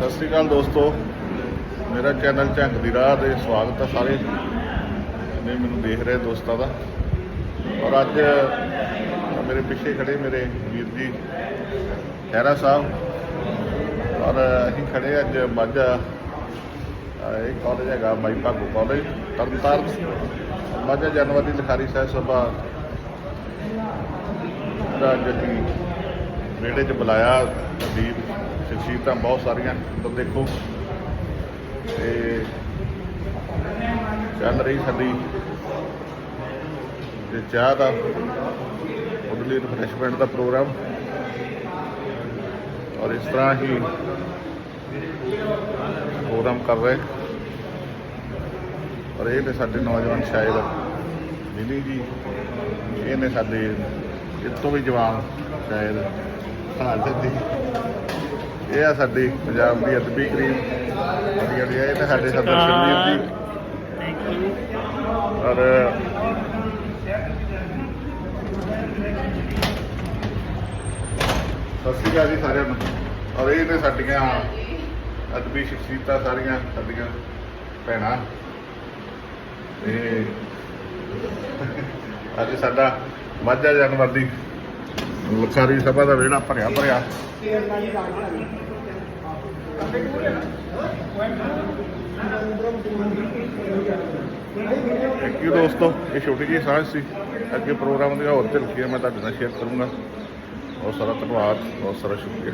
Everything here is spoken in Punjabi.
ਸਤਿ ਸ਼੍ਰੀ ਅਕਾਲ ਦੋਸਤੋ। ਮੇਰਾ ਚੈਨਲ ਝੰਗ ਦੀ ਰਾਹ ਤੇ ਸਵਾਗਤ ਹੈ ਸਾਰੇ। ਜਿੰਨੇ ਮੈਨੂੰ ਦੇਖ ਰਹੇ ਦੋਸਤਾਂ ਦਾ। ਔਰ ਅੱਜ ਮੇਰੇ ਪਿੱਛੇ ਖੜੇ ਮੇਰੇ ਵੀਰ ਜੀ, ਖਹਿਰਾ ਸਾਹਿਬ। ਔਰ ਅਸੀਂ ਖੜੇ ਅੱਜ ਮਾਝਾ ਇਹ ਕਾਲਜ ਹੈਗਾ ਮਾਈ ਭਾਗੋ ਕਾਲਜ ਤਰਨਤਾਰਨ। ਮਾਝਾ ਜਨਵਰੀ ਲਿਖਾਰੀ ਸਾਹਿਬ ਸਭਾ। ਦਾ ਜੱਟੀ ਵਿਹੜੇ 'ਚ ਬੁਲਾਇਆ ਦੀ ਸ਼ਖਸੀਅਤਾਂ ਬਹੁਤ ਸਾਰੀਆਂ ਤਾਂ ਦੇਖੋ। ਤੇ ਚੱਲ ਰਹੀ ਸਾਡੀ। ਤੇ ਚਾਹ ਦਾ ਉਹਦੇ ਰਿਫਰੈਸ਼ਮੈਂਟ ਦਾ ਪ੍ਰੋਗਰਾਮ। ਔਰ ਇਸ ਤਰ੍ਹਾਂ ਹੀ ਪ੍ਰੋਗਰਾਮ ਕਰ ਰਹੇ। ਔਰ ਇਹ ਨੇ ਸਾਡੇ ਨੌਜਵਾਨ ਸ਼ਾਇਰ, ਮਿਲੀ ਜੀ। ਇਹ ਨੇ ਸਾਡੇ ਇਸ ਤੋਂ ਵੀ ਜਵਾਨ ਸ਼ਾਇਦ ਹਾਲ ਦੀ ਇਹ ਆ ਸਾਡੀ ਪੰਜਾਬ ਦੀ ਅਦਬੀ ਕਰੀਮ। ਵਧੀਆ ਵਧੀਆ ਇਹ ਤਾਂ ਸਾਡੇ ਸਰਦਾਰ ਸ਼ਬੀਰ ਜੀ। ਔਰ ਸਤਿ ਸ਼੍ਰੀ ਅਕਾਲ ਜੀ ਸਾਰਿਆਂ ਨੂੰ। ਔਰ ਇਹ ਨੇ ਸਾਡੀਆਂ ਅਦਬੀ ਸ਼ਖਸੀਅਤਾਂ ਸਾਰੀਆਂ ਸਾਡੀਆਂ ਭੈਣਾਂ। ਤੇ ਅੱਜ ਸਾਡਾ ਮਾਝਾ ਜਾਨਵਰ ਦੀ ਲਖਾਰੀ ਸਭਾ ਦਾ ਵਿਹੜਾ ਭਰਿਆ ਭਰਿਆ। ਥੈਂਕ ਯੂ ਦੋਸਤੋ, ਇਹ ਛੋਟੀ ਜਿਹੀ ਸਾਂਝ ਸੀ। ਅੱਗੇ ਪ੍ਰੋਗਰਾਮ ਦੀਆਂ ਹੋਰ ਝਲਕੀਆਂ ਮੈਂ ਤੁਹਾਡੇ ਨਾਲ ਸ਼ੇਅਰ ਕਰੂੰਗਾ। ਬਹੁਤ ਸਾਰਾ ਧੰਨਵਾਦ, ਬਹੁਤ ਸਾਰਾ ਸ਼ੁਕਰੀਆ।